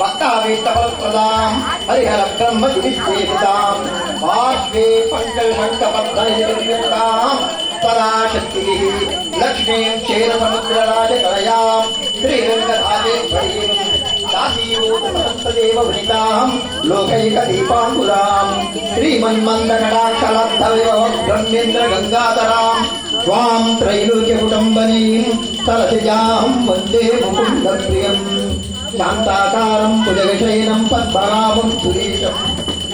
भक्तावेत्तपत्प्रदाम् हरिहरब्रह्मविश्वेताम् वाग्वे पङ्कल्मण्डपत्रयुक्ताम् पराशक्तिः लक्ष्मीं क्षीरसमुद्रराजकरयां श्रीरङ्गराजेश्वरीं दासीवोतसहस्रदेव वृतां लोकैकदीपाङ्कुरां श्रीमन्मन्दकटाक्षलब्धविभवब्रह्मेन्द्रगङ्गाधरां त्वां त्रैलोक्यकुटुम्बने सरसजां वन्दे मुकुन्दप्रियं शान्ताकारं भुजगशयनं पद्मनाभं सुरेशं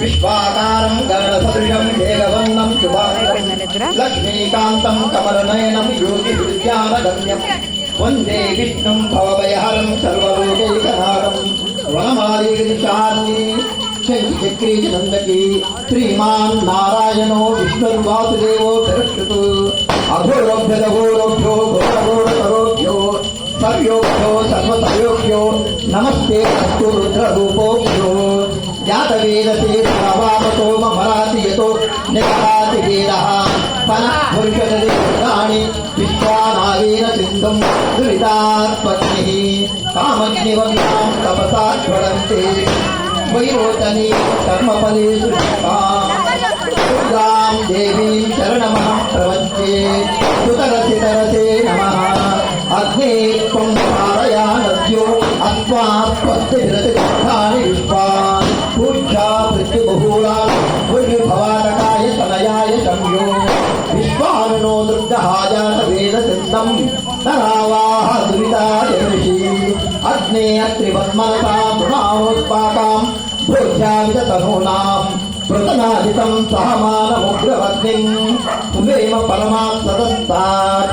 विश्वाकारं गगनसदृशं मेघवर्णं शुभाङ्गं लक्ष्मीकान्तं कमलनयनं योगिविद्यानगम्यं वन्दे विष्णुं भवभयहरं सर्वलोकैकहारं वनमालीशान्ति शक्रीनन्दकी श्रीमान् नारायणो विष्णुर्वासुदेवो तिरक्षतु अघोरोभ्यदघो సర్యోభ్యో నమస్తే అస్తు రుద్రరూపోభ్యో జాతవేదతే సవామసోమ మరాతి యతో నిరాతి వేద పన పురుషదీ విశ్వానావేన సింధుం దురితాత్మని కామగ్నివమ్యాం తపసా జ్వలంతే వైరోచనీ కర్మఫలేషు దుర్గాం దేవ అస్మాత్వస్తిరతి దుఃఖాని విశ్వాన్ పూజ్యా పృథ్వీబహూలా భవాటకాయ తనయాయ సంయో విశ్వానునో దుర్గహాజాత వేద సిద్ధం తరావాహ దురితాయ ఋషి. అగ్నే అత్రివన్మనతాం తృణామోత్పాకాం భోజ్యామిత తనూనాం. ప్రతనాదితం సహమానముగ్రవగ్నిం ఉవేమ పరమాత్ సదస్తాత్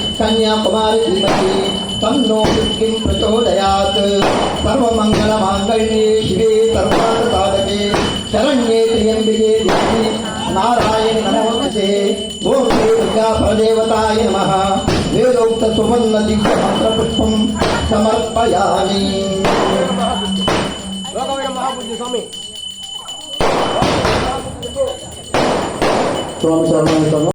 कन्याकुमारी धीमहि तम नो किं प्रचोदयात्। सर्वमङ्गलमाङ्गल्ये शिवे सर्वार्थसाधके शरण्ये त्र्यम्बिके देवी नारायण नमोस्तुते ॐ दुर्गाफलदेवताय नमः। वेदोक्तसुवर्णदिव्यमन्त्रपुष्पं समर्पयामि।